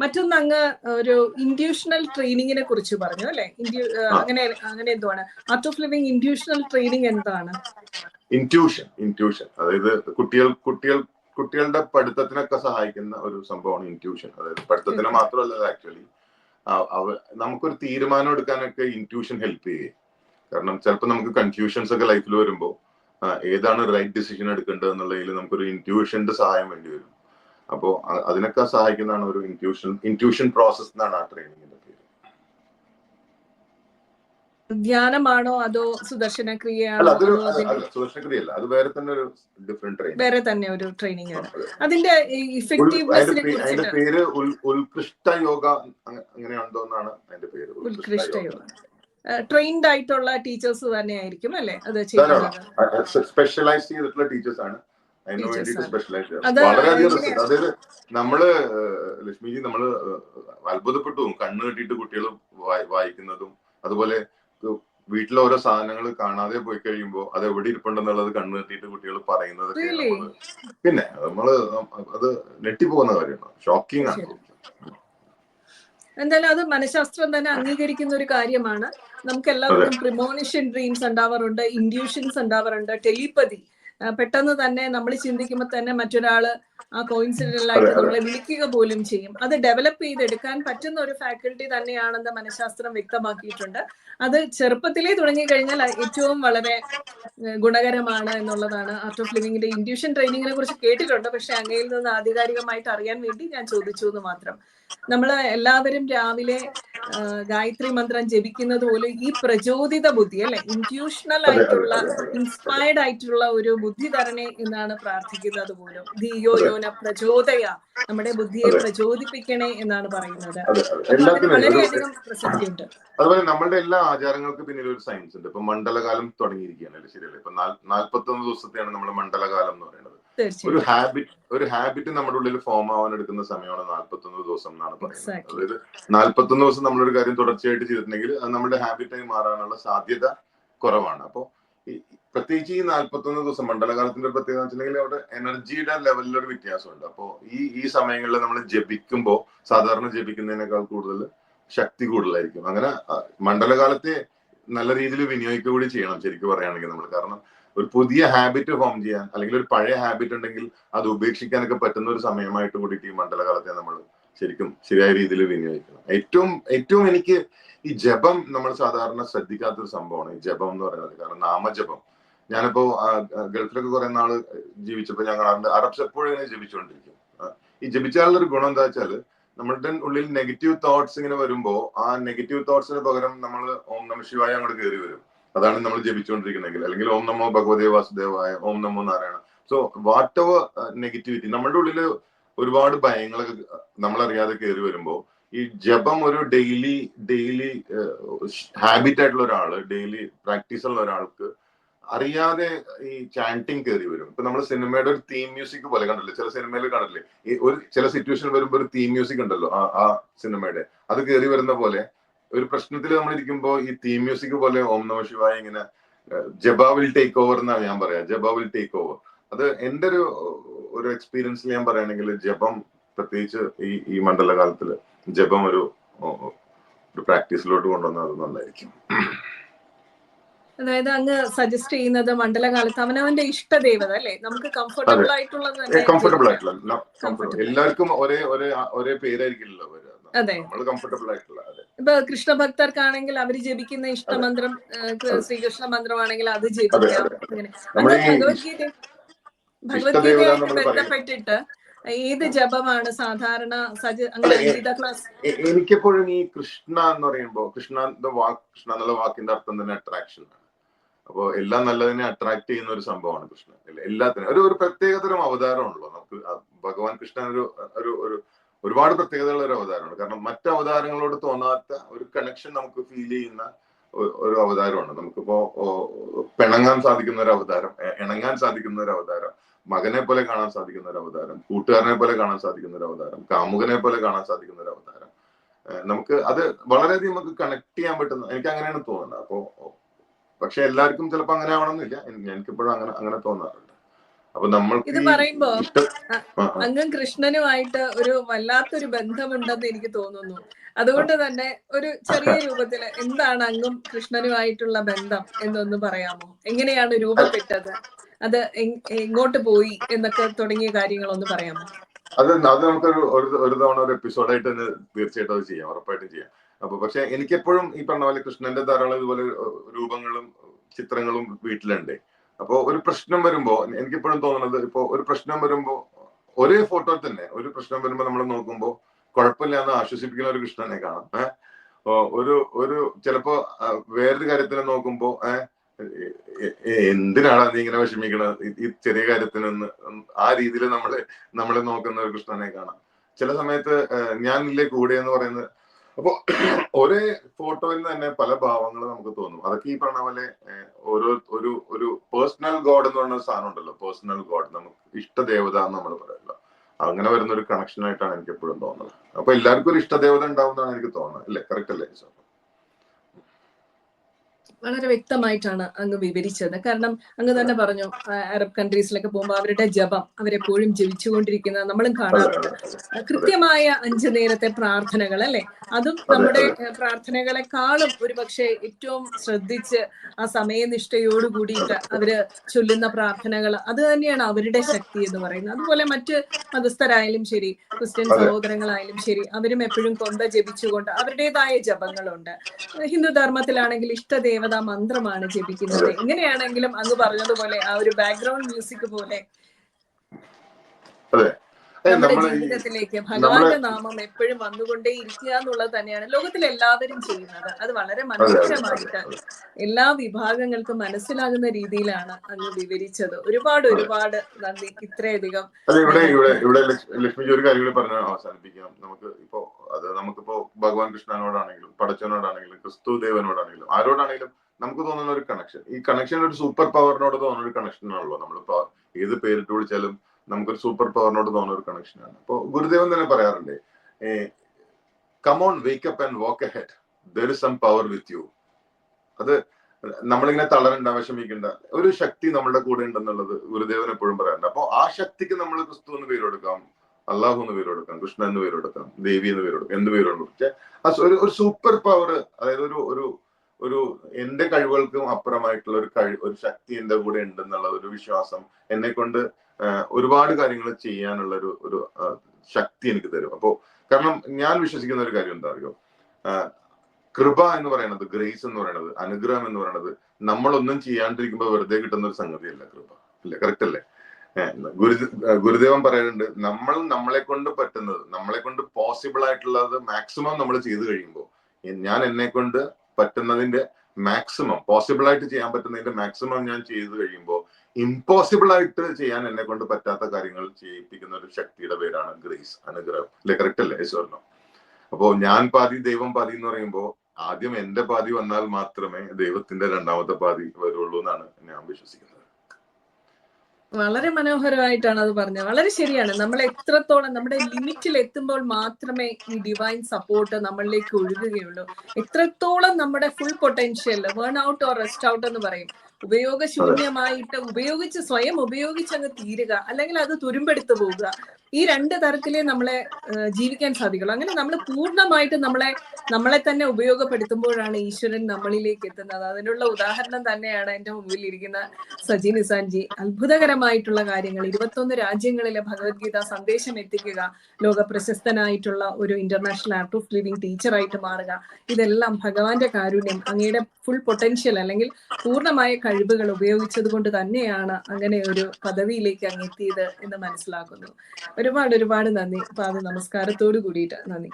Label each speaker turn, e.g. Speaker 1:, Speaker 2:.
Speaker 1: മറ്റൊന്ന് അങ്ങ് ഒരു ഇൻഡ്യൂഷണൽ ട്രെയിനിങ്ങിനെ കുറിച്ച് പറഞ്ഞു അല്ലെ? ഇൻഡ്യൂ അങ്ങനെ അങ്ങനെ എന്തുവാണ്? Art of living intuitional training എന്താണ്?
Speaker 2: ഇൻട്യൂഷൻ ഇൻട്യൂഷൻ അതായത് കുട്ടികൾ കുട്ടികൾ കുട്ടികളുടെ പഠിത്തത്തിനൊക്കെ സഹായിക്കുന്ന ഒരു സംഭവമാണ് ഇൻട്യൂഷൻ അതായത് പഠിത്തത്തിന് മാത്രമല്ല ആക്ച്വലി നമുക്കൊരു തീരുമാനം എടുക്കാനൊക്കെ ഇൻട്യൂഷൻ ഹെൽപ്പ് ചെയ്യും. കാരണം ചിലപ്പോൾ നമുക്ക് കൺഫ്യൂഷൻസ് ഒക്കെ ലൈഫിൽ വരുമ്പോൾ ഏതാണ് റൈറ്റ് ഡിസിഷൻ എടുക്കേണ്ടത് എന്നുള്ളതിൽ നമുക്കൊരു ഇൻട്യൂഷന്റെ സഹായം വേണ്ടി വരും. അപ്പോൾ അതിനൊക്കെ സഹായിക്കുന്നതാണ് ഒരു ഇൻക്യൂഷൻ ഇൻക്യൂഷൻ പ്രോസസ് എന്നാണ് ആ ട്രെയിനിങ്ങിന്റെ പേര്.
Speaker 1: ധ്യാനമാണോ അതോ സുദർശന ക്രിയയാണോ സുദർശന ക്രിയ
Speaker 2: അല്ല സുദർശനക്രിയല്ല അത് വേറെ തന്നെ ഒരു ഡിഫറെന്റ് ട്രെയിനിങ്
Speaker 1: വേറെ തന്നെ ഒരു ട്രെയിനിങ് ആണ്. അതിന്റെ ഇഫക്റ്റീവ്നെസിനെ
Speaker 2: അതിന്റെ പേര് ഉത്കൃഷ്ട യോഗ അങ്ങ- അങ്ങനെയാണെന്തോ എന്നാണ് അതിന്റെ പേര്
Speaker 1: ഉത്കൃഷ്ട യോഗ. ട്രെയിൻഡ് ആയിട്ടുള്ള ടീച്ചേഴ്സ് തന്നെ ആയിരിക്കും അല്ലേ? അത്
Speaker 2: സ്പെഷ്യലൈസ് ചെയ്തിട്ടുള്ള ടീച്ചേഴ്സ് ആണ്. അതിന്
Speaker 1: Teachers
Speaker 2: വേണ്ടിയിട്ട്
Speaker 1: ആണ്.
Speaker 2: സ്പെഷ്യലൈസ്
Speaker 1: അത്
Speaker 2: വളരെയധികം റിസൾട്ട് അതായത് നമ്മൾ ലക്ഷ്മിജി നമ്മൾ അത്ഭുതപ്പെട്ടു. കണ്ണ് കെട്ടിയിട്ട് കുട്ടികൾ വായിക്കുന്നതും അതുപോലെ വീട്ടിലെ ഓരോ സാധനങ്ങൾ കാണാതെ പോയി കഴിയുമ്പോൾ അത് എവിടെ ഇരിപ്പുണ്ടെന്നുള്ളത് കണ്ണ് കെട്ടിട്ട് കുട്ടികൾ പറയുന്നത് പിന്നെ നമ്മൾ അത് നെട്ടിപ്പോകുന്ന കാര്യമാണ്. ഷോക്കിംഗ് ആണ്.
Speaker 1: എന്തായാലും അത് മനഃശാസ്ത്രം തന്നെ അംഗീകരിക്കുന്ന ഒരു കാര്യമാണ്. നമുക്ക് എല്ലാവർക്കും പ്രിമോണിഷൻ ഡ്രീംസ് ഉണ്ടാവാറുണ്ട് ഇൻഡ്യൂഷൻസ് ഉണ്ടാവാറുണ്ട് ടെലിപ്പതി പെട്ടെന്ന് തന്നെ നമ്മൾ ചിന്തിക്കുമ്പോൾ തന്നെ മറ്റൊരാൾ ആ ആയിട്ട്
Speaker 2: അതെ.
Speaker 1: നമ്മളെ വിളിക്കുക പോലും ചെയ്യും. അത് ഡെവലപ്പ് ചെയ്തെടുക്കാൻ പറ്റുന്ന ഒരു ഫാക്കൽറ്റി തന്നെയാണെന്ന് മനഃശാസ്ത്രം വ്യക്തമാക്കിയിട്ടുണ്ട്. അത് ചെറുപ്പത്തിലേ തുടങ്ങി കഴിഞ്ഞാൽ ഏറ്റവും വളരെ ഗുണകരമാണ് എന്നുള്ളതാണ് ആർട്ട് ഓഫ് ലിവിങ്ങിന്റെ ഇൻഡ്യൂഷൻ ട്രെയിനിങ്ങിനെ കുറിച്ച് കേട്ടിട്ടുണ്ട്. പക്ഷെ അങ്ങയിൽ നിന്ന് ആധികാരികമായിട്ട് അറിയാൻ വേണ്ടി ഞാൻ ചോദിച്ചു എന്ന് മാത്രം. നമ്മൾ എല്ലാവരും രാവിലെ ഗായത്രി മന്ത്രം ജപിക്കുന്നത് പോലെ ഈ പ്രചോദിത ബുദ്ധി അല്ലെ?
Speaker 2: അതെ,
Speaker 1: ആയിട്ടുള്ള. ഇൻസ്പയർഡ് ആയിട്ടുള്ള ഒരു ബുദ്ധി തരണേ എന്നാണ് പ്രാർത്ഥിക്കുന്നത് പോലും. ധിയോ യോന പ്രചോദയ. നമ്മുടെ ബുദ്ധിയെ. പ്രചോദിപ്പിക്കണേ എന്നാണ് പറയുന്നത്. വളരെയധികം പ്രസക്തിയുണ്ട്.
Speaker 2: അതുപോലെ നമ്മളുടെ എല്ലാ ആചാരങ്ങൾക്ക് പിന്നിൽ ഒരു സയൻസ് ഉണ്ട്. ഇപ്പൊ മണ്ഡലകാലം തുടങ്ങിയിരിക്കുകയാണ് ശരിയല്ലേ? ഇപ്പൊ നാൽപ്പത്തൊന്ന് ദിവസത്തെയാണ് നമ്മൾ മണ്ഡലകാലം എന്ന് പറയുന്നത്. ഒരു ഹാബിറ്റ് ഒരു ഹാബിറ്റ് നമ്മുടെ ഉള്ളിൽ ഫോം ആവാൻ എടുക്കുന്ന സമയമാണ് നാൽപ്പത്തൊന്ന് ദിവസം എന്നാണ് പറയുന്നത്.
Speaker 1: അതായത്
Speaker 2: അതായത് നാൽപ്പത്തൊന്ന് ദിവസം നമ്മളൊരു കാര്യം തുടർച്ചയായിട്ട് ചെയ്തിട്ടുണ്ടെങ്കിൽ അത് നമ്മുടെ ഹാബിറ്റായി മാറാനുള്ള സാധ്യത കുറവാണ്. അപ്പോൾ പ്രത്യേകിച്ച് ഈ നാല്പത്തൊന്ന് ദിവസം മണ്ഡലകാലത്തിന്റെ പ്രത്യേകത വെച്ചിട്ടുണ്ടെങ്കിൽ അവിടെ എനർജിയുടെ ലെവലിൽ ഒരു വ്യത്യാസമുണ്ട്. അപ്പോൾ ഈ ഈ സമയങ്ങളിൽ നമ്മൾ ജപിക്കുമ്പോൾ സാധാരണ ജപിക്കുന്നതിനേക്കാൾ കൂടുതൽ ശക്തി കൂടുതലായിരിക്കും. അങ്ങനെ മണ്ഡലകാലത്തെ നല്ല രീതിയിൽ വിനിയോഗിക്കുക കൂടി ചെയ്യണം ശരിക്കും പറയുകയാണെങ്കിൽ നമ്മൾ. കാരണം ഒരു പുതിയ ഹാബിറ്റ് ഫോം ചെയ്യാൻ അല്ലെങ്കിൽ ഒരു പഴയ ഹാബിറ്റ് ഉണ്ടെങ്കിൽ അത് ഉപേക്ഷിക്കാനൊക്കെ പറ്റുന്ന ഒരു സമയമായിട്ട് കൂടി ഈ മണ്ഡലകാലത്തെ നമ്മൾ ശരിക്കും ശരിയായ രീതിയിൽ വിനിയോഗിക്കണം. ഏറ്റവും ഏറ്റവും എനിക്ക് ഈ ജപം നമ്മൾ സാധാരണ ശ്രദ്ധിക്കാത്ത ഒരു സംഭവമാണ്. ഈ ജപം എന്ന് പറയുന്നത്. കാരണം നാമജപം. ഞാനിപ്പോ ഗൾഫിലൊക്കെ കുറെ നാൾ ജീവിച്ചപ്പോ ഞാൻ അറബ്സ് എപ്പോഴും ഇങ്ങനെ ജപിച്ചുകൊണ്ടിരിക്കും. ഈ ജപിച്ചാലുള്ള ഒരു ഗുണം എന്താ വെച്ചാൽ നമ്മളുടെ ഉള്ളിൽ നെഗറ്റീവ് തോട്ട്സ് ഇങ്ങനെ വരുമ്പോ ആ നെഗറ്റീവ് തോട്ട്സിന് പകരം നമ്മൾ ഓം നമ ശിവായ അങ്ങോട്ട് കയറി വരും. അതാണ് നമ്മൾ ജപിച്ചുകൊണ്ടിരിക്കുന്നതെങ്കിൽ. അല്ലെങ്കിൽ ഓം നമോ ഭഗവതേ വാസുദേവായ ഓം നമോ നാരായണ. സോ വാട്ട് എവർ നെഗറ്റിവിറ്റി നമ്മുടെ ഉള്ളിൽ ഒരുപാട് ഭയങ്ങളൊക്കെ നമ്മളറിയാതെ കയറി വരുമ്പോൾ ഈ ജപം ഒരു ഡെയിലി ഡെയിലി ഹാബിറ്റ് ആയിട്ടുള്ള ഒരാൾ ഡെയിലി പ്രാക്ടീസ് ഉള്ള ഒരാൾക്ക് അറിയാതെ ഈ ചാന്റിങ് കയറി വരും. ഇപ്പൊ നമ്മൾ സിനിമയുടെ ഒരു തീം മ്യൂസിക് പോലെ കണ്ടില്ലേ? ചില സിനിമയിൽ കണ്ടില്ലേ? ഈ ഒരു ചില സിറ്റുവേഷൻ വരുമ്പോൾ ഒരു തീം മ്യൂസിക് ഉണ്ടല്ലോ ആ ആ സിനിമയുടെ അത് കയറി വരുന്ന പോലെ ഒരു പ്രശ്നത്തിൽ നമ്മൾ ഇരിക്കുമ്പോൾ ഈ തീം മ്യൂസിക് പോലെ ഓം നമ ശിവായ ഇങ്ങനെ ജബാവിൽ ടേക്ക് ഓവർ എന്നാണ് ഞാൻ പറയാ. ജബാവിൽ ടേക്ക് ഓവർ അത് എന്റെ ഒരു ഒരു എക്സ്പീരിയൻസിൽ ഞാൻ പറയുകയാണെങ്കിൽ ജപം പ്രത്യേകിച്ച് ഈ ഈ മണ്ഡലകാലത്തിൽ ജപം ഒരു ഒരു പ്രാക്ടീസിലോട്ട് കൊണ്ടുവന്നത് അത് നന്നായിരിക്കും.
Speaker 1: അതായത് അങ്ങ് സജസ്റ്റ് ചെയ്യുന്നത് മണ്ഡലകാലത്ത് അവനവന്റെ ഇഷ്ടദേവത അല്ലേ? നമുക്ക് കംഫർട്ടബിൾ ആയിട്ടുള്ളത്
Speaker 2: കംഫർട്ടബിൾ ആയിട്ടുള്ള എല്ലാവർക്കും ഒരേ ഒരേ ഒരേ പേരായിരിക്കില്ലല്ലോ
Speaker 1: അതെ.
Speaker 2: കംഫർട്ടബിൾ ആയിട്ടുള്ള അതെ.
Speaker 1: കൃഷ്ണ കൃഷ്ണഭക്തർക്കാണെങ്കിൽ അവർ ജപിക്കുന്ന ഇഷ്ടമന്ത്രം ശ്രീകൃഷ്ണ മന്ത്രമാണെങ്കിൽ അത്
Speaker 2: ജപിക്കാംപ്പെട്ടിട്ട്
Speaker 1: ജപിക്കാം. അങ്ങനെ.
Speaker 2: നമ്മുടെ
Speaker 1: അങ്ങ്
Speaker 2: ഈ
Speaker 1: ഭഗവത്ഗീത
Speaker 2: ഇഷ്ടദേവത
Speaker 1: ഭഗവത്ഗീതയായിട്ട് ബന്ധപ്പെട്ടിട്ട് ഏത് ജപമാണ് സാധാരണ സജ അങ്ങനെ ക്ലാസ്
Speaker 2: എനിക്കെപ്പോഴും ഈ കൃഷ്ണ എന്ന് പറയുമ്പോ കൃഷ്ണ കൃഷ്ണ എന്നുള്ള വാക്കിന്റെ അർത്ഥം തന്നെ അട്രാക്ഷൻ ആണ്. അപ്പോൾ എല്ലാം നല്ലതിനെ അട്രാക്ട് ചെയ്യുന്ന ഒരു സംഭവമാണ് കൃഷ്ണൻ. എല്ല- എല്ലാത്തിനും. ഒരു ഒരു പ്രത്യേകതരം അവതാരമാണല്ലോ നമുക്ക് ഭഗവാൻ കൃഷ്ണൻ ഒരു ഒരു ഒരുപാട് പ്രത്യേകതകളുള്ള ഒരു അവതാരമാണ്. കാരണം മറ്റ് അവതാരങ്ങളോട് തോന്നാത്ത ഒരു കണക്ഷൻ നമുക്ക് ഫീൽ ചെയ്യുന്ന ഒരു അവതാരമാണ്. നമുക്കിപ്പോ പിണങ്ങാൻ സാധിക്കുന്ന ഒരു അവതാരം ഇണങ്ങാൻ സാധിക്കുന്ന ഒരു അവതാരം മകനെ പോലെ കാണാൻ സാധിക്കുന്ന ഒരു അവതാരം കൂട്ടുകാരനെ പോലെ കാണാൻ സാധിക്കുന്ന ഒരു അവതാരം കാമുകനെ പോലെ കാണാൻ സാധിക്കുന്ന ഒരു അവതാരം. നമുക്ക് അത് വളരെയധികം നമുക്ക് കണക്ട് ചെയ്യാൻ പറ്റുന്ന എനിക്ക് അങ്ങനെയാണ് തോന്നുന്നത്. അപ്പോ പക്ഷെ എല്ലാവർക്കും ചിലപ്പോൾ അങ്ങനെ ആവണമെന്നില്ല. എനിക്കിപ്പോഴും അങ്ങനെ അങ്ങനെ തോന്നാറുണ്ട്. അപ്പൊ നമ്മൾ
Speaker 1: ഇത് പറയുമ്പോ. അങ്ങും കൃഷ്ണനുമായിട്ട് ഒരു വല്ലാത്തൊരു ബന്ധമുണ്ടെന്ന് എനിക്ക് തോന്നുന്നു. അതുകൊണ്ട് തന്നെ ഒരു ചെറിയ രൂപത്തിൽ എന്താണ് അങ്ങും കൃഷ്ണനുമായിട്ടുള്ള ബന്ധം എന്നൊന്ന് പറയാമോ? എങ്ങനെയാണ് രൂപപ്പെട്ടത്? അത് എങ്ങോട്ട് പോയി എന്നൊക്കെ തുടങ്ങിയ കാര്യങ്ങളൊന്ന് പറയാമോ?
Speaker 2: അത് അത് നമുക്കൊരു ഒരു ഒരു തവണ ഒരു എപ്പിസോഡായിട്ട് തന്നെ തീർച്ചയായിട്ടും അത് ചെയ്യാം ഉറപ്പായിട്ടും ചെയ്യാം. അപ്പൊ പക്ഷെ എനിക്കെപ്പോഴും ഈ പറഞ്ഞ പോലെ കൃഷ്ണന്റെ ധാരാളം ഇതുപോലെ രൂപങ്ങളും ചിത്രങ്ങളും വീട്ടിലുണ്ട്. അപ്പോ ഒരു പ്രശ്നം വരുമ്പോ എനിക്കിപ്പോഴും തോന്നുന്നത് ഇപ്പോ ഒരു പ്രശ്നം വരുമ്പോ ഒരേ ഫോട്ടോ തന്നെ ഒരു പ്രശ്നം വരുമ്പോ നമ്മൾ നോക്കുമ്പോ കുഴപ്പമില്ല എന്ന് ആശ്വസിപ്പിക്കുന്ന ഒരു കൃഷ്ണനെ കാണാം. ഏഹ് ഒരു ഒരു ചിലപ്പോ വേറൊരു കാര്യത്തിൽ നോക്കുമ്പോ ഏഹ് എന്തിനാണ് നീ ഇങ്ങനെ വിഷമിക്കണത് ഈ- ചെറിയ കാര്യത്തിനൊന്ന് ആ രീതിയിൽ നമ്മൾ നമ്മളെ നോക്കുന്ന ഒരു കൃഷ്ണനെ കാണാം. ചില സമയത്ത് ഞാൻ ഇല്ലേ കൂടെ എന്ന് പറയുന്നത് അപ്പോ ഒരേ ഫോട്ടോയിൽ തന്നെ പല ഭാവങ്ങൾ നമുക്ക് തോന്നും. അതൊക്കെ ഈ പറഞ്ഞ പോലെ ഓരോ ഒരു പേഴ്സണൽ ഗോഡ് എന്ന് പറയുന്ന സാധനം ഉണ്ടല്ലോ. പേഴ്സണൽ ഗോഡ് നമുക്ക് ഇഷ്ടദേവത എന്ന് നമ്മൾ പറയല്ലോ. അങ്ങനെ വരുന്ന ഒരു കണക്ഷൻ ആയിട്ടാണ് എനിക്ക് എപ്പോഴും തോന്നുന്നത്. അപ്പൊ എല്ലാവർക്കും ഒരു ഇഷ്ടദേവത ഉണ്ടാവുന്നതാണ് എനിക്ക് തോന്നുന്നത്. അല്ലേ? കറക്റ്റ് അല്ലേ?
Speaker 1: വളരെ വ്യക്തമായിട്ടാണ് അങ്ങ് വിവരിച്ചത്. കാരണം അങ്ങ് തന്നെ പറഞ്ഞു അറബ് കൺട്രീസിലൊക്കെ പോകുമ്പോൾ അവരുടെ ജപം അവരെപ്പോഴും ജപിച്ചുകൊണ്ടിരിക്കുന്നത് നമ്മളും കാണാറുണ്ട് കൃത്യമായ അഞ്ചു നേരത്തെ പ്രാർത്ഥനകൾ അല്ലെ? അതും നമ്മുടെ പ്രാർത്ഥനകളെക്കാളും ഒരുപക്ഷെ ഏറ്റവും ശ്രദ്ധിച്ച് ആ സമയനിഷ്ഠയോട് കൂടിയിട്ട് അവർ ചൊല്ലുന്ന പ്രാർത്ഥനകൾ അത് തന്നെയാണ് അവരുടെ ശക്തി എന്ന് പറയുന്നത്. അതുപോലെ മറ്റ് മതസ്ഥരായാലും ശരി ക്രിസ്ത്യൻ. സഹോദരങ്ങളായാലും ശരി അവരും എപ്പോഴും കൊന്ത ജപിച്ചുകൊണ്ട് അവരുടേതായ ജപങ്ങളുണ്ട്. ഹിന്ദു ധർമ്മത്തിലാണെങ്കിൽ ഇഷ്ടദേവതാ മന്ത്രമാണ് ജപിക്കുന്നത്. എങ്ങനെയാണെങ്കിലും അങ്ങ് പറഞ്ഞതുപോലെ ആ ഒരു ബാക്ക്ഗ്രൗണ്ട് മ്യൂസിക് പോലെ.
Speaker 2: അതെ.
Speaker 1: നമ്മുടെ ജീവിതത്തിലേക്ക് ഭഗവാന്റെ നാമം എപ്പോഴും വന്നുകൊണ്ടേ ഇരിക്കുക എന്നുള്ളത് തന്നെയാണ്. ലോകത്തിൽ എല്ലാവരും ചെയ്യുന്നത്. അത് വളരെ മനോഹരമായിട്ട് എല്ലാ വിഭാഗങ്ങൾക്കും മനസ്സിലാകുന്ന രീതിയിലാണ് അങ്ങ് വിവരിച്ചത്. ഒരുപാട് ഒരുപാട് നന്ദി ഇത്രയധികം.
Speaker 2: അതെ ഇവിടെ ഇവിടെ ഇവിടെ ലക്ഷ്- ലക്ഷ്മിജി ഒരു കാര്യം കൂടി പറഞ്ഞ് അവസാനിപ്പിക്കാം. നമുക്ക് ഇപ്പോ അത് നമുക്കിപ്പോ ഭഗവാൻ കൃഷ്ണനോടാണെങ്കിലും പടച്ചനോടാണെങ്കിലും ക്രിസ്തു ദേവനോടാണെങ്കിലും ആരോടാണെങ്കിലും നമുക്ക് തോന്നുന്ന ഒരു കണക്ഷൻ ഈ കണക്ഷൻ ഒരു സൂപ്പർ പവറിനോട് തോന്നുന്ന ഒരു കണക്ഷൻ ആണല്ലോ നമ്മളിപ്പോ ഏത് പേരിട്ട് വിളിച്ചാലും നമുക്കൊരു സൂപ്പർ പവറിനോട് തോന്നുന്ന ഒരു കണക്ഷനാണ് അപ്പോൾ ഗുരുദേവൻ തന്നെ പറയാറുണ്ട് come on wake up and walk ahead there is some power with you അത് നമ്മളിങ്ങനെ തളരണ്ട വിഷമിക്കണ്ട. ഒരു ശക്തി നമ്മളുടെ കൂടെ ഉണ്ടെന്നുള്ളത് ഗുരുദേവൻ എപ്പോഴും പറയാറുണ്ട്. അപ്പോൾ ആ ശക്തിക്ക് നമ്മൾ ക്രിസ്തു എന്ന് പേര് കൊടുക്കാം അള്ളാഹു എന്ന് പേര് കൊടുക്കാം കൃഷ്ണൻ എന്ന് പേര് കൊടുക്കാം ദേവി എന്ന് പേര് കൊടുക്കാം എന്ത് പേര് കൊടുക്കാം? പക്ഷെ ഒരു സൂപ്പർ പവർ അതായത് ഒരു ഒരു ഒരു എന്റെ കഴിവുകൾക്കും അപ്പുറമായിട്ടുള്ള ഒരു കഴിവ് ഒരു ശക്തി എന്റെ കൂടെ ഉണ്ടെന്നുള്ള ഒരു വിശ്വാസം എന്നെ കൊണ്ട് ഒരുപാട് കാര്യങ്ങൾ ചെയ്യാനുള്ള ഒരു ഒരു ശക്തി എനിക്ക് തരും. അപ്പോ കാരണം ഞാൻ വിശ്വസിക്കുന്ന ഒരു കാര്യം എന്താ അറിയോ കൃപ എന്ന് പറയുന്നത് ഗ്രേസ് എന്ന് പറയുന്നത് അനുഗ്രഹം എന്ന് പറയുന്നത് നമ്മളൊന്നും ചെയ്യാണ്ടിരിക്കുമ്പോൾ വെറുതെ കിട്ടുന്ന ഒരു സംഗതിയല്ല കൃപ. അല്ലേ? കറക്റ്റ് അല്ലേ? ഗുരു ഗുരുദേവൻ പറയുന്നുണ്ട് നമ്മൾ നമ്മളെ കൊണ്ട് പറ്റുന്നത് നമ്മളെ കൊണ്ട് പോസിബിൾ ആയിട്ടുള്ളത് മാക്സിമം നമ്മൾ ചെയ്തു കഴിയുമ്പോൾ ഞാൻ എന്നെ കൊണ്ട് പറ്റുന്നതിന്റെ മാക്സിമം പോസിബിൾ ആയിട്ട് ചെയ്യാൻ പറ്റുന്നതിന്റെ മാക്സിമം ഞാൻ ചെയ്തു കഴിയുമ്പോൾ ഇമ്പോസിബിൾ ആയിട്ട് ചെയ്യാൻ എന്നെ കൊണ്ട് പറ്റാത്ത കാര്യങ്ങൾ ചെയ്യിപ്പിക്കുന്ന ഒരു ശക്തിയുടെ പേരാണ് ഗ്രേസ് അനുഗ്രഹം. അല്ലെ? കറക്റ്റ് അല്ലേ? സ്വർണം അപ്പോ ഞാൻ പാതി ദൈവം പാതി എന്ന് പറയുമ്പോൾ ആദ്യം എന്റെ പാതി വന്നാൽ മാത്രമേ ദൈവത്തിന്റെ രണ്ടാമത്തെ പാതി വരുള്ളൂ എന്നാണ് ഞാൻ വിശ്വസിക്കുന്നത്.
Speaker 1: വളരെ മനോഹരമായിട്ടാണ് അത് പറഞ്ഞത്. വളരെ ശരിയാണ്. നമ്മൾ എത്രത്തോളം നമ്മുടെ ലിമിറ്റിൽ എത്തുമ്പോൾ മാത്രമേ ഈ ഡിവൈൻ സപ്പോർട്ട് നമ്മളിലേക്ക് ഒഴുകുകയുള്ളൂ. എത്രത്തോളം നമ്മുടെ full potential worn out or rust out എന്ന് പറയും. ഉപയോഗശൂന്യമായിട്ട് ഉപയോഗിച്ച് സ്വയം ഉപയോഗിച്ച് അങ്ങ് തീരുക. അല്ലെങ്കിൽ അത് തുരുമ്പെടുത്തു പോവുക ഈ രണ്ട് തരത്തിലേ നമ്മളെ ജീവിക്കാൻ സാധിക്കുള്ളൂ. അങ്ങനെ നമ്മൾ പൂർണമായിട്ട് നമ്മളെ നമ്മളെ തന്നെ ഉപയോഗപ്പെടുത്തുമ്പോഴാണ് ഈശ്വരൻ നമ്മളിലേക്ക് എത്തുന്നത്. അതിനുള്ള ഉദാഹരണം തന്നെയാണ് എന്റെ മുമ്പിൽ ഇരിക്കുന്ന സജി നിസാൻജി അത്ഭുതകരമായിട്ടുള്ള കാര്യങ്ങൾ. ഇരുപത്തൊന്ന് രാജ്യങ്ങളിലെ ഭഗവത്ഗീത സന്ദേശം എത്തിക്കുക ലോക പ്രശസ്തനായിട്ടുള്ള ഒരു ഇന്റർനാഷണൽ ആർട്ട് ഓഫ് ലിവിംഗ് ടീച്ചറായിട്ട് മാറുക. ഇതെല്ലാം ഭഗവാന്റെ കാരുണ്യം അങ്ങയുടെ ഫുൾ പൊട്ടൻഷ്യൽ അല്ലെങ്കിൽ പൂർണമായ കഴിവുകൾ ഉപയോഗിച്ചത് കൊണ്ട് തന്നെയാണ് അങ്ങനെ ഒരു പദവിയിലേക്ക് അങ്ങ് എത്തിയത് എന്ന് മനസ്സിലാക്കുന്നു. ഒരുപാട് ഒരുപാട് നന്ദി. അപ്പൊ അത് നമസ്കാരത്തോട് കൂടിയിട്ട് നന്ദി.